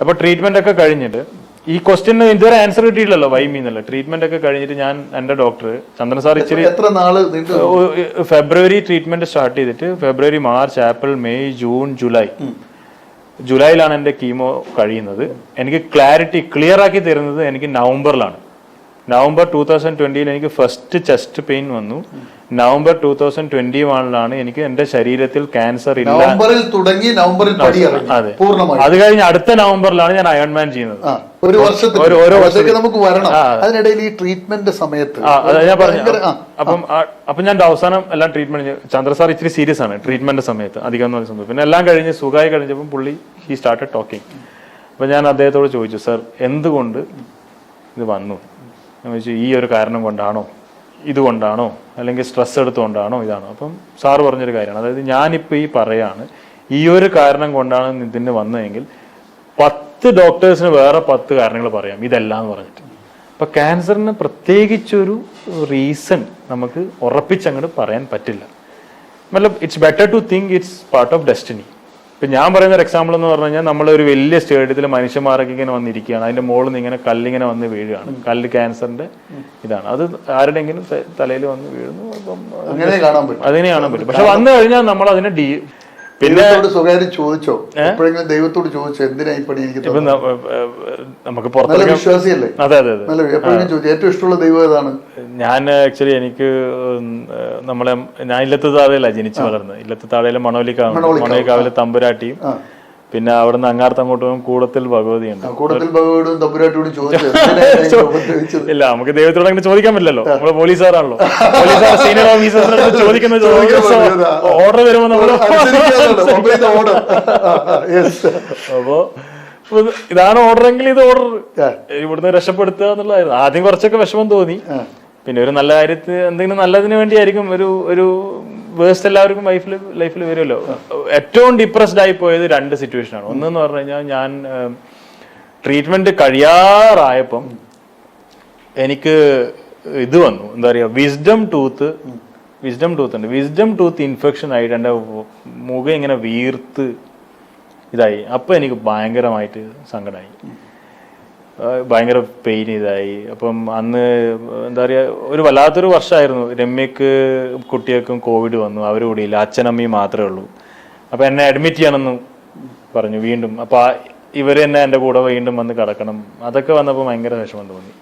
അപ്പൊ ട്രീറ്റ്മെന്റ് ഒക്കെ കഴിഞ്ഞിട്ട് ഈ ക്വസ്റ്റ്യന് ഇതുവരെ ആൻസർ കിട്ടിയില്ലല്ലോ വൈമി എന്നല്ല ട്രീറ്റ്മെന്റ് ഒക്കെ കഴിഞ്ഞിട്ട് ഞാൻ എന്റെ ഡോക്ടർ ചന്ദ്രൻ സാർ ഇച്ചിരി എത്ര നാൾ ഫെബ്രുവരി ട്രീറ്റ്മെന്റ് സ്റ്റാർട്ട് ചെയ്തിട്ട് February March April May June July. ജൂലൈയിലാണ് എന്റെ കീമോ കഴിയുന്നത്. എനിക്ക് ക്ലാരിറ്റി ക്ലിയർ ആക്കി തരുന്നത് എനിക്ക് നവംബറിലാണ്. നവംബർ ടൂ തൗസൻഡ് ട്വന്റിയിൽ എനിക്ക് ഫസ്റ്റ് ചെസ്റ്റ് പെയിൻ വന്നു. നവംബർ ടൂ തൗസൻഡ് ട്വന്റി വണ്ണിലാണ് എനിക്ക് എന്റെ ശരീരത്തിൽ ക്യാൻസർ ഇല്ല. നവംബറിൽ തുടങ്ങി നവംബറിൽ അതെ. അത് കഴിഞ്ഞ് അടുത്ത നവംബറിലാണ് ഞാൻ അയൺമാൻ ചെയ്യുന്നത്. ഒരു വർഷത്തിൽ. ഒരു- ഓരോ അതൊക്കെ നമുക്ക് വരണം. അതിനിടയിൽ ഈ ട്രീറ്റ്മെന്റ് സമയത്ത് ഞാൻ പറഞ്ഞു അപ്പം അപ്പം ഞാൻ അവസാനം എല്ലാം ട്രീറ്റ്മെന്റ് ചന്ദ്ര സാർ ഇച്ചിരി സീരിയസ് ആണ് ട്രീറ്റ്മെന്റ് സമയത്ത്. അധികം എന്ന് സംഭവം പിന്നെ എല്ലാം കഴിഞ്ഞ് സുഖമായി കഴിഞ്ഞപ്പോൾ പുള്ളി ഹി സ്റ്റാർട്ടഡ് ടോക്കിംഗ് അപ്പൊ ഞാൻ അദ്ദേഹത്തോട് ചോദിച്ചു സർ എന്തുകൊണ്ട് ഇത് വന്നു? ഞാൻ ഈ ഒരു കാരണം കൊണ്ടാണോ ഇതുകൊണ്ടാണോ അല്ലെങ്കിൽ സ്ട്രെസ് എടുത്തുകൊണ്ടാണോ ഇതാണോ? അപ്പം സാറ് പറഞ്ഞൊരു കാര്യമാണ്. അതായത് ഞാനിപ്പോൾ ഈ പറയാണ് ഈ ഒരു കാരണം കൊണ്ടാണ് ഇതിന് വന്നതെങ്കിൽ പത്ത് ഡോക്ടേഴ്സിന് വേറെ പത്ത് കാരണങ്ങൾ പറയാം. ഇതെല്ലാം എന്ന് പറഞ്ഞിട്ട്. അപ്പം ക്യാൻസറിന് പ്രത്യേകിച്ചൊരു റീസൺ നമുക്ക് ഉറപ്പിച്ചങ്ങോട്ട് പറയാൻ പറ്റില്ല. മതലബ് it's better to think it's part of destiny ഇപ്പൊ ഞാൻ പറയുന്ന ഒരു എക്സാമ്പിൾ എന്ന് പറഞ്ഞു കഴിഞ്ഞാൽ നമ്മളൊരു ഒരു വലിയ സ്റ്റേഡിയത്തിൽ മനുഷ്യന്മാരൊക്കെ ഇങ്ങനെ വന്നിരിക്കുകയാണ്. അതിന്റെ മുകളിൽ നിന്ന് ഇങ്ങനെ കല്ലിങ്ങനെ വന്ന് വീഴുകയാണ്. കല്ല് ക്യാൻസറിന്റെ ഇതാണ്. അത് ആരുടെങ്കിലും തലയിൽ വന്ന് വീഴുന്നു. അപ്പം അങ്ങനെ കാണാൻ പറ്റും. അതിനെ കാണാൻ പറ്റും. പക്ഷെ വന്നു കഴിഞ്ഞാൽ നമ്മൾ അതിനെ ഡി പിന്നെ സ്വകാര്യം ചോദിച്ചോ? എപ്പോഴെങ്കിലും ദൈവത്തോട് ചോദിച്ചോ എന്തിനാ ഈ പണി എനിക്ക് നമുക്ക് നല്ല വിശ്വാസിയല്ലേ? അതെ അതെ അതെ. നല്ല എപ്പോഴെങ്കിലും ചോദിച്ചു ഏറ്റവും ഇഷ്ടമുള്ള ദൈവം ഏതാണ്? ഞാൻ ആക്ച്വലി എനിക്ക് നമ്മളെ ഞാൻ ഇല്ലത്ത് താഴെയല്ല ജനിച്ചു വളർന്നത് ഇല്ലത്ത് താഴെയിലെ മണോലിക്കാവ്. മണോലിക്കാവിലെ തമ്പുരാട്ടിയും. പിന്നെ അവിടുന്ന് അങ്ങാർത്ത് അങ്ങോട്ട് പോകും കൂടത്തിൽ ഭഗവതി ഉണ്ട് ഭഗവോടും തമ്പുരാട്ടോടും ചോദിച്ചു എന്തിനാ ഇല്ല നമുക്ക് ദൈവത്തോട് അങ്ങനെ ചോദിക്കാൻ പറ്റില്ലല്ലോ നമ്മൾ പോലീസുകാരാണല്ലോ. പോലീസുകാർ സീനിയർ ഓഫീസേഴ്സിനോട് ചോദിക്കുന്ന. ഓർഡർ വരുമ്പോ yes. അപ്പോ ഇതാണ് ഓർഡർ എങ്കിൽ ഇത് ഓർഡർ. ഇവിടുന്ന് രക്ഷപ്പെടുത്തുക എന്നുള്ളതായിരുന്നു. ആദ്യം കുറച്ചൊക്കെ വിഷമം തോന്നി. പിന്നെ ഒരു നല്ല കാര്യത്തിന് എന്തെങ്കിലും നല്ലതിന് വേണ്ടിയായിരിക്കും ഒരു ഒരു വേസ്റ്റ് എല്ലാവർക്കും ലൈഫിൽ ലൈഫിൽ വരുമല്ലോ. ഏറ്റവും ഡിപ്രസ്ഡ് ആയി പോയത് രണ്ട് സിറ്റുവേഷൻ ആണ്. ഒന്നെന്ന് പറഞ്ഞു കഴിഞ്ഞാൽ ഞാൻ ട്രീറ്റ്മെന്റ് കഴിയാറായപ്പം എനിക്ക് ഇത് വന്നു. എന്താ പറയുക വിസ്ഡം ടൂത്ത് വിസ്ഡം ടൂത്ത് ഉണ്ട്. വിസ്ഡം ടൂത്ത് ഇൻഫെക്ഷൻ ആയിട്ട് എന്റെ മുഖം ഇങ്ങനെ വീർത്ത് ഇതായി. അപ്പോൾ എനിക്ക് ഭയങ്കരമായിട്ട് സങ്കടമായി ഭയങ്കര പെയിൻ ഇതായി. അപ്പം അന്ന് എന്താ പറയുക ഒരു വല്ലാത്തൊരു വർഷമായിരുന്നു. രമ്യക്ക് കുട്ടികൾക്കും കോവിഡ് വന്നു. അവർ കൂടിയില്ല അച്ഛനമ്മയും മാത്രമേ ഉള്ളൂ. അപ്പം എന്നെ അഡ്മിറ്റ് ചെയ്യണമെന്ന് പറഞ്ഞു വീണ്ടും. അപ്പം ഇവർ തന്നെ എന്റെ കൂടെ വീണ്ടും വന്ന് കിടക്കണം. അതൊക്കെ വന്നപ്പോൾ ഭയങ്കര വിഷമം തോന്നി.